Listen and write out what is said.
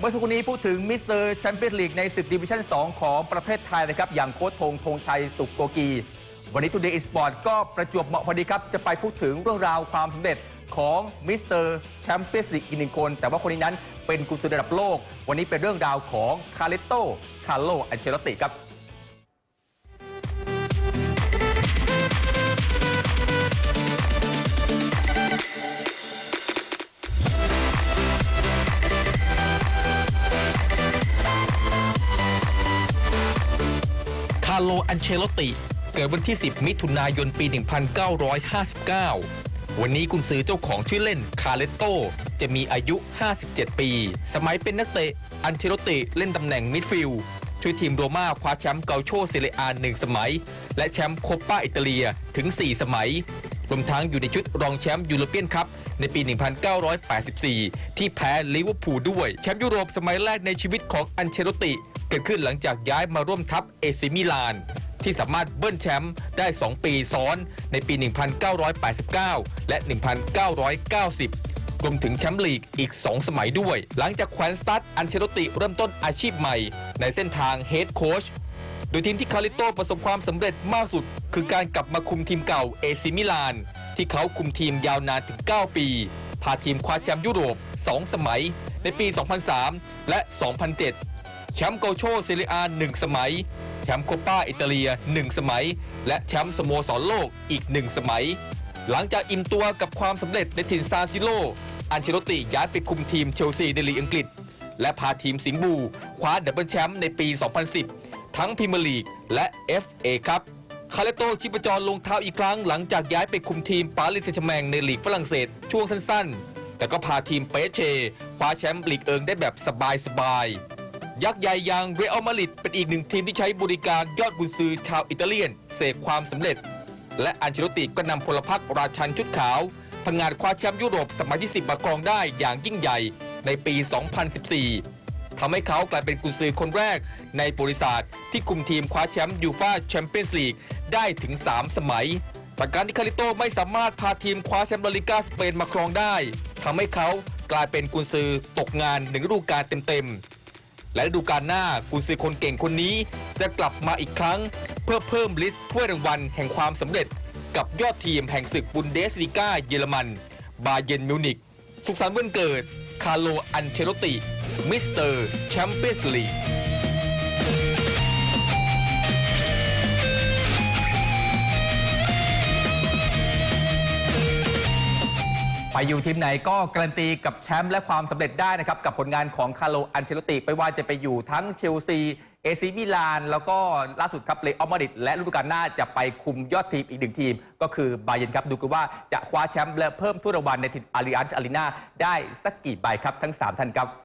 เมื่อสักครู่นี้พูดถึงมิสเตอร์แชมเปี้ยนลีกในศึกดิวิชั่น 2 ของประเทศไทยนะครับ อย่างโค้ชธงธงชัยสุโกกี วันนี้ทูเดย์อีสปอร์ตก็ประจวบเหมาะพอดีครับ จะไปพูดถึงเรื่องราวความสำเร็จของมิสเตอร์แชมเปี้ยนลีกอีกหนึ่งคน แต่ว่าคนนี้นั้นเป็นกุญซือระดับโลก วันนี้เป็นเรื่องราวของคาเลโตคาร์โลอันเชลติครับ โลอันเชลติ เกิดวันที่ 10 มิถุนายนปี 1959 วันนี้กุนซือเจ้าของชื่อเล่นคาเลโตจะมีอายุ 57 ปี สมัยเป็นนักเตะอันเชลติเล่นตำแหน่งมิดฟิลด์ช่วยทีมโรม่าคว้าแชมป์เกาโชเซเรียอาหนึ่งสมัย และแชมป์โคปาอิตาเลียถึง 4 สมัย รวมทั้งอยู่ในชุดรองแชมป์ยูโรเปียนคัพในปี 1984 ที่แพ้ลิเวอร์พูลด้วย แชมป์ยุโรปสมัยแรกในชีวิตของอันเชลติเกิดขึ้นหลังจากย้ายมาร่วมทัพเอซิมิลาน ที่สามารถเบิ้ลแชมป์ได้ 2 ปีซ้อนในปี 1989 และ 1990รวมถึงแชมป์ลีกอีก 2 สมัยด้วย หลังจากแขวนสตาร์ทอันเชลติเริ่มต้นอาชีพใหม่ ในเส้นทางเฮดโค้ช โดยทีมที่คาริโตประสบความสำเร็จมากสุด คือการกลับมาคุมทีมเก่าเอซิมิลาน ที่เขาคุมทีมยาวนานถึง 9 ปี พาทีมคว้าแชมป์ยุโรป 2 สมัย ในปี 2003 และ 2007 แชมป์โกโชเซเรียอาหนึ่งสมัย แชมป์โคปาอิตาเลีย 1 สมัย และแชมป์สโมสรโลกอีก 1 สมัย หลังจากอิ่มตัวกับความสำเร็จในถิ่นซาซิโล อันเชโลติย้ายไปคุมทีมเชลซีในลีกอังกฤษ และพาทีมสิงบูคว้าดับเบิลแชมป์ในปี 2010 ทั้งพรีเมียร์ลีกและ FA ครับคาเลโตชิปจรลงเท้าอีกครั้งหลังจากย้ายไปคุมทีมปารีสแซงแชแมงในลีกฝรั่งเศสช่วงสั้นๆ แต่ก็พาทีมเปเชคว้าแชมป์ลีกเอิงได้แบบสบายๆ ยักษ์ใหญ่อย่างเรอัลมาดริดเป็นอีกหนึ่งทีมที่ใช้บริการยอดบุญซือชาวอิตาเลียนเสกความสำเร็จ และอันเชลติก็นำพลพรรคราชันชุดขาวพังงาดคว้าแชมป์ยุโรปสมัยที่ 10 มาครองได้อย่างยิ่งใหญ่ในปี 2014 ทำให้เขากลายเป็นกุนซือคนแรกในบริษัทที่คุมทีมคว้าแชมป์ยูฟาแชมเปี้ยนส์ลีกได้ถึง 3 สมัย แต่การที่คาริโตไม่สามารถพาทีมคว้าแชมป์ลาลิกาสเปนมาครองได้ทำให้เขากลายเป็นกุนซือตกงานหนึ่งฤดูกาลเต็มๆ และฤดูกาลหน้ากุนซือคนเก่งคนนี้จะกลับมาอีกครั้ง เพื่อเพิ่มลิสต์ถ้วยรางวัลแห่งความสำเร็จ กับยอดทีมแห่งศึกบุนเดสลีกาเยอรมัน บาเยร์นมิวนิกสุขสันต์วันเกิด คาร์โล อันเชโลติ มิสเตอร์แชมเปี้ยนส์ลีกไปอยู่ทีมไหนก็การันตีกับแชมป์และความสำเร็จได้นะครับ กับผลงานของคาร์โลอันเชลติไม่ว่าจะไปอยู่ทั้งเชลซี เอซีมิลาน แล้วก็ล่าสุดครับเลอัลมาดริดและฤดูกาลหน้าจะไปคุมยอดทีมอีกหนึ่งทีม ก็คือบาเยร์นครับ ดูกันว่าจะคว้าแชมป์และเพิ่มถ้วยรางวัลในทีมอาริอันอารีนาได้สักกี่ใบครับทั้ง 3 ท่านครับ